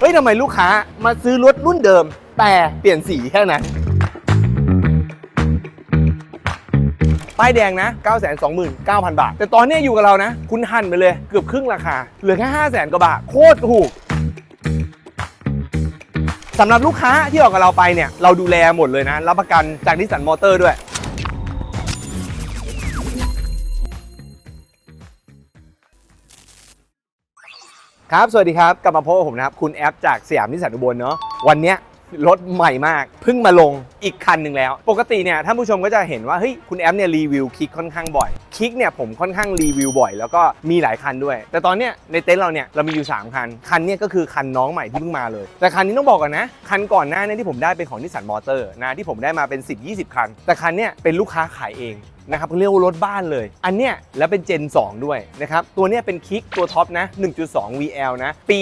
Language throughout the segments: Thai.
เฮ้ยทำไมลูกค้ามาซื้อรถรุ่นเดิม แต่เปลี่ยนสีแค่นั้น ป้ายแดงนะ 929,000 บาท แต่ตอนนี้อยู่กับเรานะ คุณหันไปเลยเกือบครึ่งราคา เหลือแค่ 500,000 กว่าบาท โคตรถูกสำหรับลูกค้าที่ออกกับเราไปเนี่ย เราดูแลหมดเลยนะ รับประกันจากนิสสันมอเตอร์ด้วย ครับ สวัสดีครับ กลับมาพบกับผมนะครับ คุณแอปจากสยามนิสสันอุบลเนาะ วันเนี้ยรถใหม่มาก เพิ่งมาลงอีกคันหนึ่งแล้ว ปกติเนี่ยท่านผู้ชมก็จะเห็นว่าเฮ้ยคุณแอปเนี่ยรีวิวคลิกค่อนข้างบ่อยคลิกเนี่ยผมค่อนข้างรีวิวบ่อย แล้วก็มีหลายคันด้วย แต่ตอนเนี้ยในเต็นท์เราเนี่ยเรามีอยู่ 3 คัน คันเนี้ยก็คือคันน้องใหม่ที่เพิ่งมาเลย แต่คันนี้ต้องบอกก่อนนะ คันก่อนหน้าเนี้ที่ผมได้เป็นของนิสสันมอเตอร์นะที่ผมได้มาเป็น 10 20 คัน แต่คันเนี้ยเป็นลูกค้าขายเอง นะครับเรียกว่ารถบ้านเลย อันเนี้ยแล้วเป็น Gen 2ด้วยนะครับ ตัวเนี้ยเป็นคิกตัวท็อปนะ 1.2 VL นะ ปี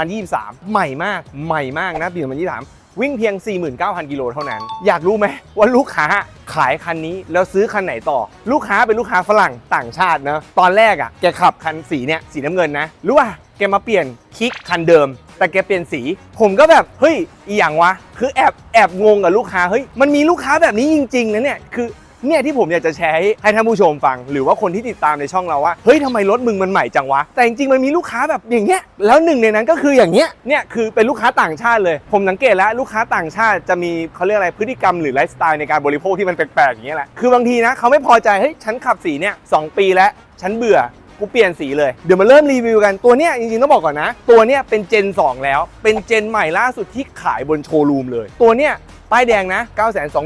2023 ใหม่มากใหม่มากนะ ปี 2023วิ่งเพียง 49,000 กิโลเท่านั้น อยากรู้ไหมว่าลูกค้าขายคันนี้แล้วซื้อคันไหนต่อ ลูกค้าเป็นลูกค้าฝรั่งต่างชาตินะ ตอนแรกอะแกขับคันสีเนี่ยสีน้ำเงินนะ รู้ป่ะแกมาเปลี่ยนคิกคันเดิม แต่แกเปลี่ยนสี ผมก็แบบ เฮ้ย อีหยังวะ คือแอบแอบงงกับลูกค้า เฮ้ย มันมีลูกค้าแบบนี้จริงๆนะเนี่ย คือ เนี่ยที่ผมอยากจะแชร์ให้ให้ท่านผู้ชมฟัง หรือว่าคนที่ติดตามในช่องเราว่าเฮ้ยทำไมรถมึงมันใหม่จังวะ แต่จริงๆมันมีลูกค้าแบบอย่างเงี้ยแล้วหนึ่งในนั้นก็คืออย่างเงี้ยเนี่ยคือเป็นลูกค้าต่างชาติเลย ผมสังเกตแล้วลูกค้าต่างชาติจะมีเขาเรียกอะไรพฤติกรรมหรือไลฟ์สไตล์ในการบริโภคที่มันแปลกๆอย่างเงี้ยแหละคือบางทีนะเขาไม่พอใจเฮ้ยฉันขับสีเนี่ยสองปีแล้วฉันเบื่อกูเปลี่ยนสีเลย เดี๋ยวมาเริ่มรีวิวกัน ตัวเนี้ยจริงๆต้องบอกก่อนนะ ตัวเนี้ยเป็นเจน 2 แล้ว เป็นเจนใหม่ล่าสุดที่ขายบนโชว์รูมเลย ตัวเนี้ย ป้ายแดงนะ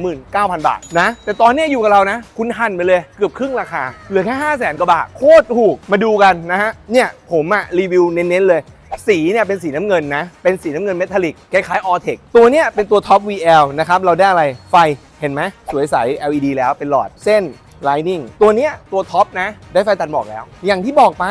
929,000 บาทนะ แต่ตอนนี้อยู่กับเรานะ คุณหันไปเลยเกือบครึ่งราคา เหลือแค่ 500,000 กว่าบาท โคตรถูก มาดูกันนะฮะ เนี่ยผมอะรีวิวเน้นๆเลย สีเนี่ยเป็นสีน้ำเงินนะ เป็นสีน้ำเงินเมทัลลิกคล้ายๆออเทคตัวเนี้ยเป็นตัวท็อป VL นะครับ เราได้อะไร ไฟ เห็นไหมสวยใส LED แล้วเป็นหลอดเส้น Lightning ตัวเนี้ยตัวท็อปนะ ได้ไฟตัดหมอกแล้ว อย่างที่บอกไป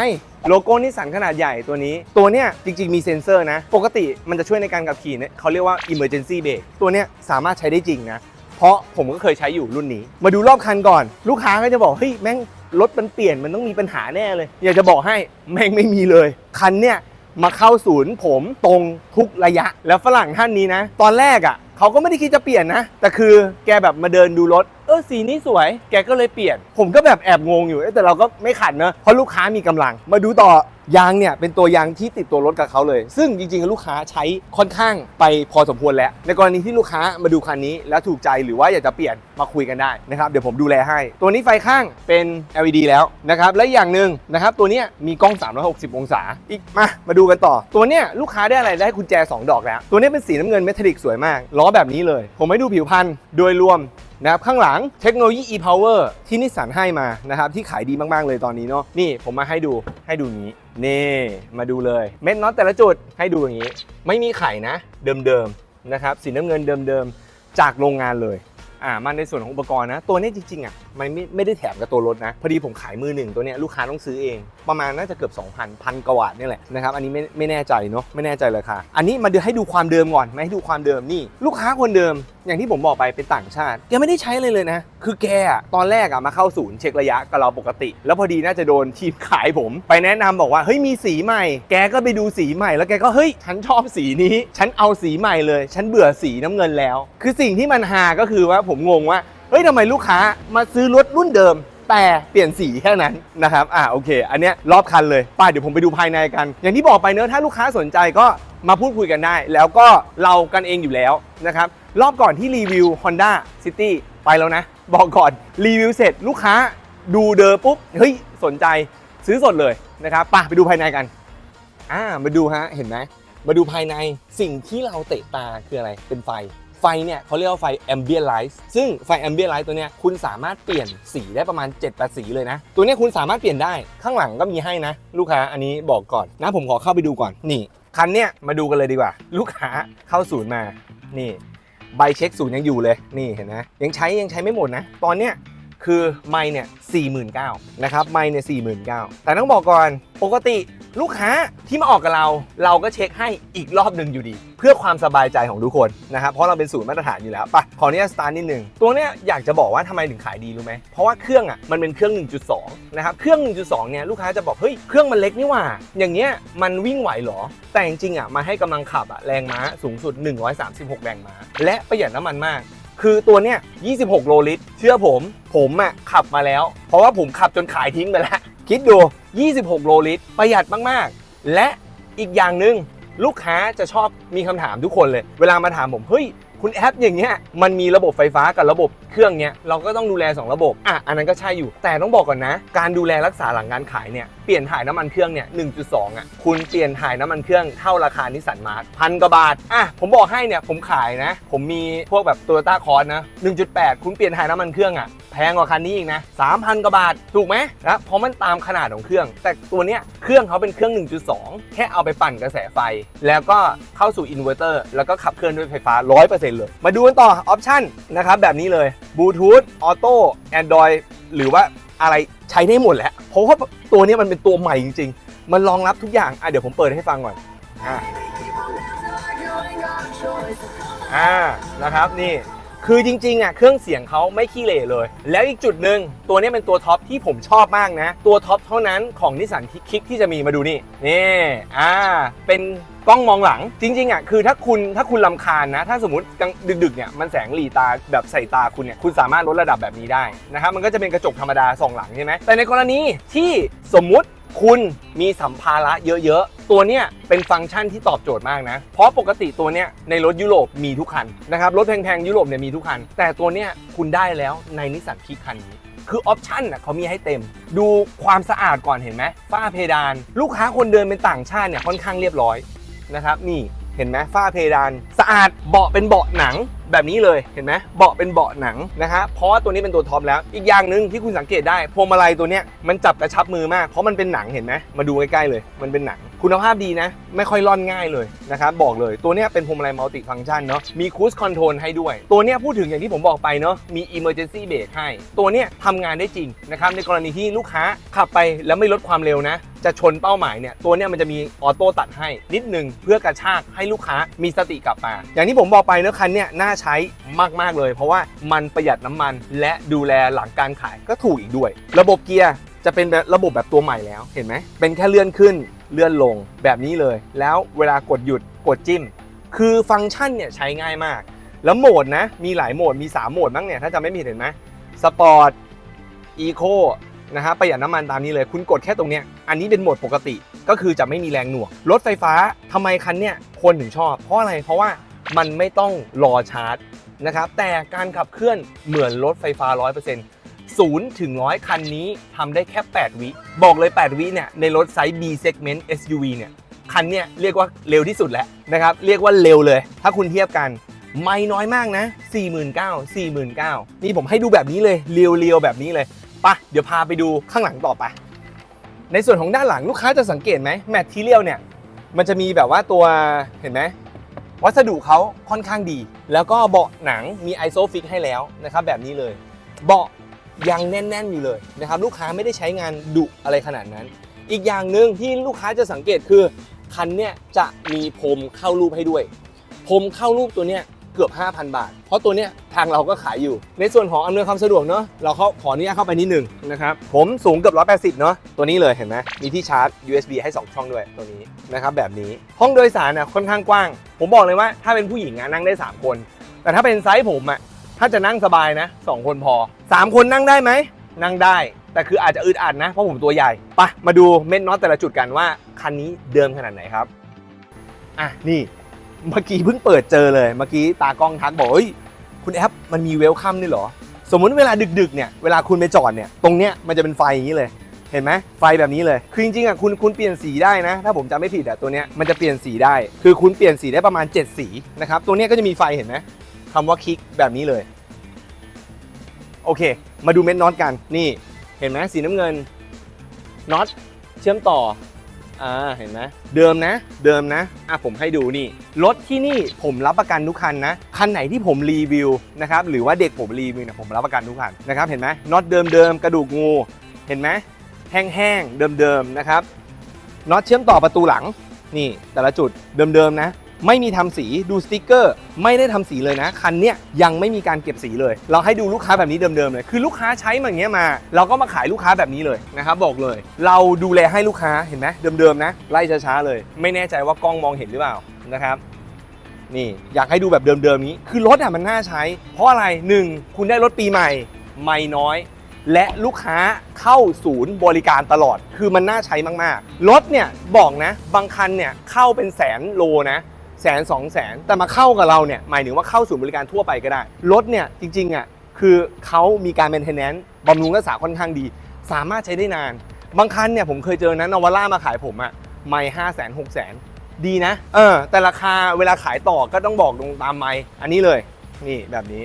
โลโก้นิสสันขนาดใหญ่ตัวนี้ ตัวเนี้ยจริงๆมีเซ็นเซอร์นะ ปกติมันจะช่วยในการขับขี่เนี่ยเขาเรียกว่า emergency brake ตัวเนี้ยสามารถใช้ได้จริงนะ เพราะผมก็เคยใช้อยู่รุ่นนี้ มาดูรอบคันก่อน ลูกค้าก็จะบอกเฮ้ยแม่งรถมันเปลี่ยนมันต้องมีปัญหาแน่เลย อยากจะบอกให้แม่งไม่มีเลยคันเนี่ยมาเข้าศูนย์ผมตรงทุกระยะ แล้วฝรั่งท่านนี้นะ ตอนแรกอะเขาก็ไม่ได้คิดจะเปลี่ยนนะ แต่คือแกแบบมาเดินดูรถ เออสีนี้สวย แกก็เลยเปลี่ยน ผมก็แบบแอบงงอยู่เอ้ยแต่เราก็ไม่ขัดเนอะเพราะลูกค้ามีกำลัง มาดูต่อยางเนี่ยเป็นตัวยางที่ติดตัวรถกับเขาเลย ซึ่งจริงๆ ลูกค้าใช้ค่อนข้างไปพอสมควรแล้ว ในกรณีที่ลูกค้ามาดูคันนี้แล้วถูกใจหรือว่าอยากจะเปลี่ยนมาคุยกันได้นะครับเดี๋ยวผมดูแลให้ ตัวนี้ไฟข้างเป็น LED แล้วนะครับและอย่างหนึ่งนะครับตัวเนี้ยมีกล้อง 360 องศาอีกมามาดูกันต่อ ตัวเนี้ยลูกค้าได้อะไรได้กุญแจ 2 ดอกแล้ว ตัวเนี้ยเป็นสีน้ำเงินเมทัลลิกสวยมากล้อแบบนี้เลย ผมให้ดูผิวพรรณโดยรวม นะครับข้างหลังเทคโนโลยี e-power ที่นิสสันให้มานะครับที่ขายดีมาก ๆ เลยตอนนี้เนาะนี่ผมมาให้ดูให้ดูงนี้นี่มาดูเลยเม็ดน็อตแต่ละจุดให้ดูอย่างนี้ ไม่มีไข่นะ เดิมๆนะครับสีน้ำเงินเดิมๆจากโรงงานเลยอ่ามันในส่วนของอุปกรณ์นะ ตัวนี้จริงๆอะ มันไม่ไม่ได้แถมกับตัวรถนะ พอดีผมขายมือหนึ่งตัวเนี้ยลูกค้าต้องซื้อเอง ประมาณน่าจะเกือบ 2,000พันกว่าบาทเนี่ยแหละนะครับอันนี้ไม่ไม่แน่ใจเนาะไม่แน่ใจราคาอันนี้มาดูให้ดูความเดิมก่อนมาให้ดูความเดิมนี่ ลูกค้าคนเดิม อย่างที่ผมบอกไปเป็นต่างชาติแกไม่ได้ใช้เลยเลยนะ คือแกตอนแรกอะมาเข้าศูนย์เช็คระยะกับเราปกติ แล้วพอดีน่าจะโดนทีมขายผม ไปแนะนำบอกว่าเฮ้ยมีสีใหม่ แกก็ไปดูสีใหม่ แล้วแกก็เฮ้ยฉันชอบสีนี้ ฉันเอาสีใหม่เลย ฉันเบื่อสีน้ำเงินแล้ว คือสิ่งที่มันฮาก็คือว่าผมงงว่า เฮ้ยทำไมลูกค้ามาซื้อรถรุ่นเดิม แต่เปลี่ยนสีแค่นั้นนะครับ อ่าโอเค อันเนี้ยรอบคันเลยไป้าเดี๋ยวผมไปดูภายในกัน อย่างที่บอกไปเนอะถ้าลูกค้าสนใจก็มาพูดคุยกันได้ แล้วก็เรากันเองอยู่แล้วนะครับ รอบก่อนที่รีวิว Honda City ไปแล้วนะ บอกก่อนรีวิวเสร็จลูกค้าดูเดอปุ๊บเฮ้ยสนใจซื้อสดเลยนะครับไป่ะไปดูภายในกันอ่ามาดูฮะเห็นไหมมาดูภายในสิ่งที่เราเตะตาคืออะไรเป็นไฟ ไฟเนี่ยเขาเรียกว่าไฟ ambient light ซึ่งไฟ ambient light ตัวเนี้ยคุณสามารถเปลี่ยนสีได้ประมาณ7-8สีเลยนะ ตัวเนี้ยคุณสามารถเปลี่ยนได้ข้างหลังก็มีให้นะ ลูกค้าอันนี้บอกก่อนนะผมขอเข้าไปดูก่อนนี่คันเนี้ยมาดูกันเลยดีกว่า ลูกค้าเข้าศูนย์มานี่ใบเช็คศูนย์ยังอยู่เลยนี่เห็นไหมยังใช้ยังใช้ไม่หมดนะ ตอนเนี้ยคือไมค์เนี่ย49,000นะครับไมค์เนี่ย49,000แต่ต้องบอกก่อนปกติ ลูกค้าที่มาออกกับเรา เราก็เช็คให้อีกรอบหนึ่งอยู่ดี เพื่อความสบายใจของทุกคนนะครับเพราะเราเป็นศูนย์มาตรฐานอยู่แล้วไปะขออนุญาตสตาร์ทนิดนึงตัวเนี้ยอยากจะบอกว่าทำไมถึงขายดีรู้ไหมเพราะว่าเครื่องอะมันเป็นเครื่อง 1.2 นะครับเครื่อง 1.2 เนี่ยลูกค้าจะบอกเฮ้ยเครื่องมันเล็กนี่หว่า อย่างเงี้ยมันวิ่งไหวเหรอ แต่จริงๆอะมาให้กำลังขับอะแรงม้าสูงสุด 136 แรงม้า และประหยัดน้ำมันมาก คือตัวเนี้ย 26 โลลิตร เชื่อผม ผมอะขับมาแล้ว เพราะว่าผมขับจนขายทิ้งไปแล้ว คิดดู 26 โลลิตร ประหยัดมาก ๆ และอีกอย่างหนึ่งลูกค้าจะชอบมีคำถามทุกคนเลย เวลามาถามผม เฮ้ย คุณแอปอย่างเงี้ยมันมีระบบไฟฟ้ากับระบบเครื่องเนี้ยเราก็ต้องดูแล 2 ระบบ อะ อันนั้นก็ใช่อยู่ แต่ต้องบอกก่อนนะ การดูแลรักษาหลังการขายเนี่ย ปลี่ยนถ่ายน้ำมันเครื่องเนี่ย 1.2 อะ คุณเปลี่ยนถ่ายน้ำมันเครื่องเท่าราคานิสสันมาร์ทพันกว่าบาท อะ ผมบอกให้เนี่ย ผมขายนะ ผมมีพวกแบบโตโยต้าคอร์นะ 1.8 คุณเปลี่ยนถ่ายน้ำมันเครื่องอะ แพงกว่าคันนี้อีกนะ 3,000 กว่าบาท ถูกไหมนะเพราะมันตามขนาดของเครื่อง แต่ตัวเนี้ยเครื่องเขาเป็นเครื่อง 1.2 แค่เอาไปปั่นกระแสไฟ แล้วก็เข้าสู่อินเวอร์เตอร์ แล้วก็ขับเคลื่อนด้วยไฟฟ้า 100%เลย มาดูกันต่อออปชั่นนะครับแบบนี้เลยบลูทูธออโต้แอนดรอยหรือว่า อะไรใช้ได้หมดแหละเพราะว่าตัวนี้มันเป็นตัวใหม่จริง ๆ มันรองรับทุกอย่างอะเดี๋ยวผมเปิดให้ฟังก่อนอ่าอ่านะครับนี่ คือจริงๆอะเครื่องเสียงเขาไม่ขี้เหร่เลย แล้วอีกจุดหนึ่งตัวนี้เป็นตัวท็อปที่ผมชอบมากนะ ตัวท็อปเท่านั้นของนิสสันคิกที่จะมีมาดูนี่ นี่อ่าเป็นกล้องมองหลังจริงๆอะคือถ้าคุณถ้าคุณลำคาญนะ ถ้าสมมติกลางดึกๆเนี่ยมันแสงหลีตาแบบใส่ตาคุณเนี่ยคุณสามารถลดระดับแบบนี้ได้นะครับมันก็จะเป็นกระจกธรรมดาส่องหลังใช่ไหมแต่ในกรณีที่สมมุติ คุณมีสัมภาระเยอะๆ ตัวเนี้ยเป็นฟังก์ชันที่ตอบโจทย์มากนะ เพราะปกติตัวเนี้ยในรถยุโรปมีทุกคันนะครับรถแพงๆยุโรปเนี่ยมีทุกคัน แต่ตัวเนี้ยคุณได้แล้วในนิสสันคิกคันนี้คือออปชั่นน่ะเขามีให้เต็ม ดูความสะอาดก่อนเห็นไหมฝ้าเพดาน ลูกค้าคนเดินเป็นต่างชาติเนี่ยค่อนข้างเรียบร้อยนะครับนี่เห็นไหมฝ้าเพดาน สะอาดเบาะเป็นเบาะหนัง แบบนี้เลยเห็นไหมเบาะเป็นเบาะหนังนะฮะเพราะว่าตัวนี้เป็นตัวท็อปแล้ว อีกอย่างหนึ่งที่คุณสังเกตได้พวงมาลัยตัวเนี้ยมันจับกระชับมือมากเพราะมันเป็นหนังเห็นไหมมาดูใกล้ๆเลย มันเป็นหนัง คุณภาพดีนะ ไม่ค่อยร่อนง่ายเลยนะครับบอกเลยตัวเนี้ยเป็นพวงมาลัยมัลติฟังก์ชันเนาะมีคูสคอนโทรลให้ด้วย ตัวเนี้ยพูดถึงอย่างที่ผมบอกไปเนาะมี emergency brake ให้ ตัวเนี้ยทำงานได้จริงนะครับในกรณีที่ลูกค้าขับไปแล้วไม่ลดความเร็วนะจะชนเป้าหมายเนี่ยตัวเนี้ยมันจะมีออโต้ตัดให้นิดนึงเพื่อกระชากให้ลูกค้ามีสติกลับมาอย่างที่ผมบอกไปเนะคันเนี้ยน่าใช้มากๆเลย เพราะว่ามันประหยัดน้ำมัน และดูแลหลังการขายก็ถูกอีกด้วย ระบบเกียร์จะเป็นแบบระบบแบบตัวใหม่แล้วเห็นไหมเป็นแค่เลื่อนขึ้นเลื่อนลงแบบนี้เลย แล้วเวลากดหยุดกดจิ้ม คือฟังก์ชันเนี่ยใช้ง่ายมาก แล้วโหมดนะมีหลายโหมดมี 3 โหมดบ้างเนี่ยถ้าจะไม่ผิดเห็นไหมสปอร์ตอีโคนะครับประหยัดน้ำมันตามนี้เลย คุณกดแค่ตรงเนี้ยอันนี้เป็นโหมดปกติก็คือจะไม่มีแรงหน่วง รถไฟฟ้าทำไมคันเนี่ยคนถึงชอบ เพราะอะไรเพราะว่า มันไม่ต้องรอชาร์จนะครับ แต่การขับเคลื่อนเหมือนรถไฟฟ้า 100%ศูนย์ถึงร้อยคันนี้ทำได้แค่ 8 วิ บอกเลย 8 วิเนี่ย ในรถไซส์ B segment SUV เนี่ย คันเนี่ยเรียกว่าเร็วที่สุดแล้วนะครับ เรียกว่าเร็วเลย ถ้าคุณเทียบกัน ไม่น้อยมากนะ 49,000 49,000 นี่ผมให้ดูแบบนี้เลย เรียวๆ แบบนี้เลยปะเดี๋ยวพาไปดูข้างหลังต่อไป ในส่วนของด้านหลังลูกค้าจะสังเกตไหมแมททีเรียลเนี่ย มันจะมีแบบว่าตัวเห็นไหม วัสดุเขาค่อนข้างดี แล้วก็เบาะหนังมีไอโซฟิกให้แล้วนะครับแบบนี้เลย เบาะยังแน่น ๆ อยู่เลยนะครับลูกค้าไม่ได้ใช้งานดุอะไรขนาดนั้น อีกอย่างหนึ่งที่ลูกค้าจะสังเกตคือคันเนี่ยจะมีพรมเข้ารูปให้ด้วยพรมเข้ารูปตัวเนี้ย กือบ 5,000 บาท เพราะตัวเนี้ยทางเราก็ขายอยู่ ในส่วนของอำนวยความสะดวกเนาะเราเข้าขออนุญาตเข้าไปนิดหนึ่งนะครับผมสูงเกือบ180เนาะตัวนี้เลยเห็นไหมมีที่ชาร์จ USB ให้ 2 ช่องด้วยตัวนี้นะครับแบบนี้ห้องโดยสารน่ะค่อนข้างกว้าง ผมบอกเลยว่าถ้าเป็นผู้หญิงอะนั่งได้ 3 คน แต่ถ้าเป็นไซส์ผมอะถ้าจะนั่งสบายนะ 2 คนพอ 3 คนนั่งได้ไหมนั่งได้ แต่คืออาจจะอึดอัดนะเพราะผมตัวใหญ่ไปะมาดูเม็ดน็อตแต่ละจุดกันว่าคันนี้เดิมขนาดไหนครับอะนี่ เมื่อกี้เพิ่งเปิดเจอเลย เมื่อกี้ตากล้องทักบอกเฮ้ยคุณแอปมันมีเวลคัมด้วยเหรอ สมมุติเวลาดึกๆเนี่ยเวลาคุณไปจอดเนี่ยตรงเนี้ยมันจะเป็นไฟอย่างนี้เลยเห็นไหมไฟแบบนี้เลย คือจริงๆอะคุณคุณเปลี่ยนสีได้นะ ถ้าผมจำไม่ผิดอะตัวเนี้ยมันจะเปลี่ยนสีได้ คือคุณเปลี่ยนสีได้ประมาณ 7 สีนะครับตัวเนี้ยก็จะมีไฟเห็นไหมคำว่าคลิกแบบนี้เลย โอเค มาดูเม็ดน็อตกันนี่ เห็นไหมสีน้ำเงินน็อตเชื่อมต่อ อ่าเห็นไหมเดิมนะ เดิมนะอะผมให้ดูนี่รถที่นี่ผมรับประกันทุกคันนะคันไหนที่ผมรีวิวนะครับหรือว่าเด็กผมรีวิวเนี่ยผมรับประกันทุกคันนะครับเห็นไหมน็อตเดิมเดิมกระดูกงูเห็นไหมแห้งๆเดิมๆนะครับน็อตเชื่อมต่อประตูหลังนี่แต่ละจุดเดิมๆนะ ไม่มีทำสีดูสติกเกอร์ ไม่ได้ทำสีเลยนะ คันเนี้ยยังไม่มีการเก็บสีเลย เราให้ดูลูกค้าแบบนี้เดิมๆเลย คือลูกค้าใช้มาอย่างเงี้ยมา เราก็มาขายลูกค้าแบบนี้เลยนะครับบอกเลย เราดูแลให้ลูกค้าเห็นไหมเดิมๆนะ ไล่ช้าๆเลย ไม่แน่ใจว่ากล้องมองเห็นหรือเปล่านะครับนี่อยากให้ดูแบบเดิมๆนี้ คือรถอะมันน่าใช้ เพราะอะไรหนึ่งคุณได้รถปีใหม่ไม่น้อย และลูกค้าเข้าศูนย์บริการตลอด คือมันน่าใช้มากๆ รถเนี่ยบอกนะ บางคันเนี่ยเข้าเป็นแสนโลนะ แสนสองแสนแต่มาเข้ากับเราเนี่ยหมายถึงว่าเข้าศูนย์บริการทั่วไปก็ได้ รถเนี่ยจริงๆอะคือเขามีการ maintenance บำรุงรักษาค่อนข้างดี สามารถใช้ได้นาน บางคันเนี่ยผมเคยเจอนะนวาร่ามาขายผมอะไม่ห้าแสนหกแสนดีนะ เออ แต่ราคาเวลาขายต่อก็ต้องบอกตรงตามไม่อันนี้เลย นี่แบบนี้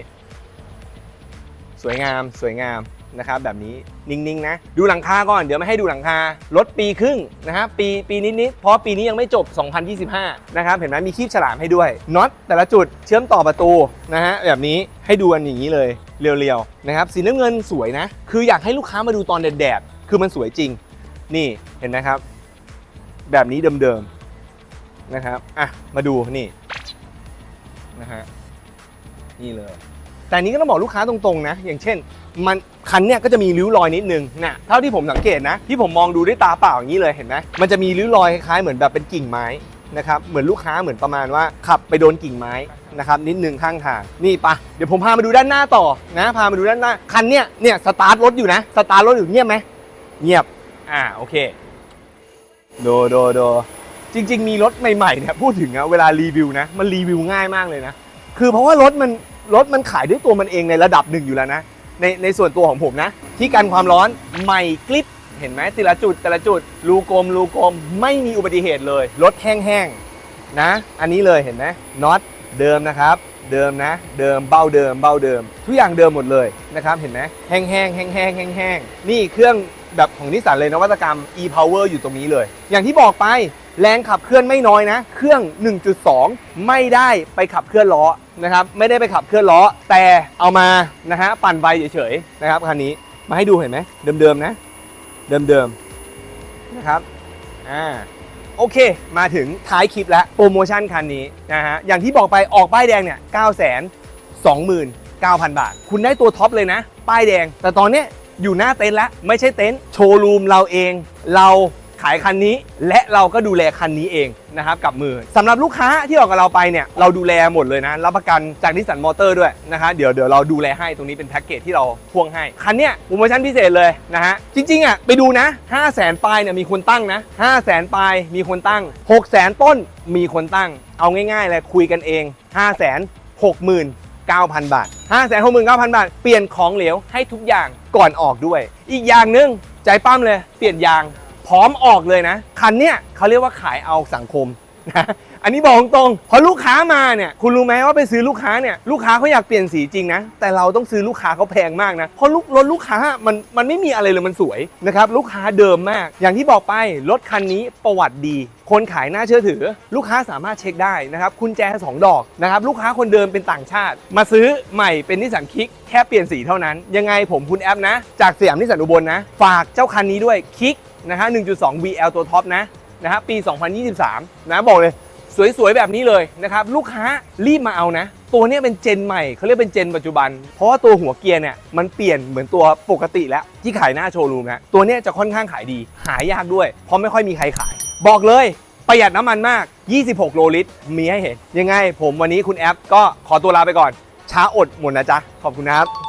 สวยงามสวยงามนะครับแบบนี้นิ่งๆนะดูหลังคาก่อนเดี๋ยวไม่ให้ดูหลังคารถปีครึ่งนะครับปีปีนิดๆเพราะปีนี้ยังไม่จบ 2025 นะครับเห็นไหมมีคีบฉลามให้ด้วยน็อตแต่ละจุดเชื่อมต่อประตูนะฮะแบบนี้ให้ดูกันอย่างนี้เลยเรียวๆนะครับสีน้ำเงินสวยนะ คืออยากให้ลูกค้ามาดูตอนแดดๆคือมันสวยจริง นี่เห็นไหมครับ แบบนี้เดิมๆนะครับอะมาดูนี่นะฮะนี่เลย แต่นี้ก็ต้องบอกลูกค้าตรงๆนะ อย่างเช่น มันคันเนี้ยก็จะมีริ้วรอยนิดนึงนะเท่าที่ผมสังเกตนะ ที่ผมมองดูด้วยตาเปล่าอย่างนี้เลยเห็นไหมมันจะมีริ้วรอยคล้ายๆเหมือนแบบเป็นกิ่งไม้นะครับเหมือนลูกค้าเหมือนประมาณว่าขับไปโดนกิ่งไม้นะครับนิดนึงข้างทางนี่ปะเดี๋ยวผมพามาดูด้านหน้าต่อนะพามาดูด้านหน้าคันเนี้ยเนี่ยสตาร์ทรถอยู่นะสตาร์ทรถอยู่เงียบไหมเงียบอ่าโอเคโดโดโดจริง ๆ มีรถใหม่ๆเนี่ยพูดถึงอะเวลารีวิวนะมันรีวิวง่ายมากเลยนะคือเพราะว่ารถมัน รถมันขายด้วยตัวมันเองในระดับหนึ่งอยู่แล้วนะ ในในส่วนตัวของผมนะ ที่กันความร้อนใหม่กลิปเห็นไหมแต่ละจุดแต่ละจุดรูกลมรูกลมไม่มีอุบัติเหตุเลย รถแห้งๆนะ อันนี้เลยเห็นไหมน็อตเดิมนะครับ เดิมนะ เดิมเบ้าเดิมเบ้าเดิม ทุกอย่างเดิมหมดเลยนะครับเห็นไหมแห้งๆแห้งๆแห้งๆนี่เครื่องแบบของนิสสันเลยนวัตกรรม e-power อยู่ตรงนี้เลย อย่างที่บอกไป แรงขับเคลื่อนไม่น้อยนะ เครื่อง 1.2 ไม่ได้ไปขับเคลื่อนล้อนะครับ ไม่ได้ไปขับเคลื่อนล้อ แต่เอามานะฮะปั่นไปเฉยๆนะครับคันนี้มาให้ดูเห็นไหมเดิมๆนะ เดิมๆนะครับอ่าโอเค มาถึงท้ายคลิปแล้วโปรโมชั่นคันนี้นะฮะอย่างที่บอกไปออกป้ายแดงเนี่ย9 2 9 0 0 0 บาท คุณได้ตัวท็อปเลยนะ ป้ายแดง แต่ตอนนี้อยู่หน้าเต็นท์แล้ว ไม่ใช่เต็นท์โชว์รูมเราเอง เรา ขายคันนี้ และเราก็ดูแลคันนี้เองนะครับกับมือสำหรับลูกค้าที่ออกกับเราไปเนี่ยเราดูแลหมดเลยนะรับประกันจากนิสสันมอเตอร์ด้วยนะคะเดี๋ยวเดี๋ยวเราดูแลให้ตรงนี้เป็นแพ็กเกจที่เราพ่วงให้คันเนี้ยโปรโมชั่นพิเศษเลยนะฮะจริงๆอะไปดูนะ5 0 0แสนปลายเนี่ยมีคนตั้งนะ5 0 0แสนปลายมีคนตั้ง6 0แสนต้นมีคนตั้ง เอาง่ายๆเลยคุยกันเอง5 6 0 0 0 0 9,000 บาท 5 6 9 0 0 0 บาท เปลี่ยนของเหลวให้ทุกอย่างก่อนออกด้วย อีกอย่างนึง ใจปั้มเลย เปลี่ยนยาง พร้อมออกเลยนะ คันเนี้ยเขาเรียกว่าขายเอาสังคมนะอันนี้บอกตรงพอลูกค้ามาเนี่ยคุณรู้ไหมว่าไปซื้อลูกค้าเนี่ยลูกค้าเขาอยากเปลี่ยนสีจริงนะแต่เราต้องซื้อลูกค้าเขาแพงมากนะเพราะลูกรถลูกค้ามันมันไม่มีอะไรเลยมันสวยนะครับลูกค้าเดิมมาก อย่างที่บอกไปรถคันนี้ประวัติดี คนขายน่าเชื่อถือ ลูกค้าสามารถเช็คได้นะครับคุณแจสองดอกนะครับลูกค้าคนเดิมเป็นต่างชาติ มาซื้อใหม่เป็นนิสสันคิกแค่เปลี่ยนสีเท่านั้น ยังไงผมคุณแอปนะ จากสยามนิสสันอุบลนะ ฝากเจ้าคันนี้ด้วยคิก นะฮะ 1.2 VL ตัวท็อปนะนะฮะปี 2023 นะบอกเลยสวยๆ แบบนี้เลยนะครับ ลูกค้ารีบมาเอานะ ตัวนี้เป็นเจนใหม่เขาเรียกเป็นเจนปัจจุบัน เพราะว่าตัวหัวเกียร์เนี่ยมันเปลี่ยนเหมือนตัวปกติแล้วที่ขายหน้าโชว์รูมนะตัวนี้จะค่อนข้างขายดี หายากด้วย เพราะไม่ค่อยมีใครขาย บอกเลยประหยัดน้ำมันมาก 26 โลลิตร มีให้เห็น ยังไงผมวันนี้คุณแอปก็ขอตัวลาไปก่อน ช้าอดหมดนะจ๊ะ ขอบคุณนะครับ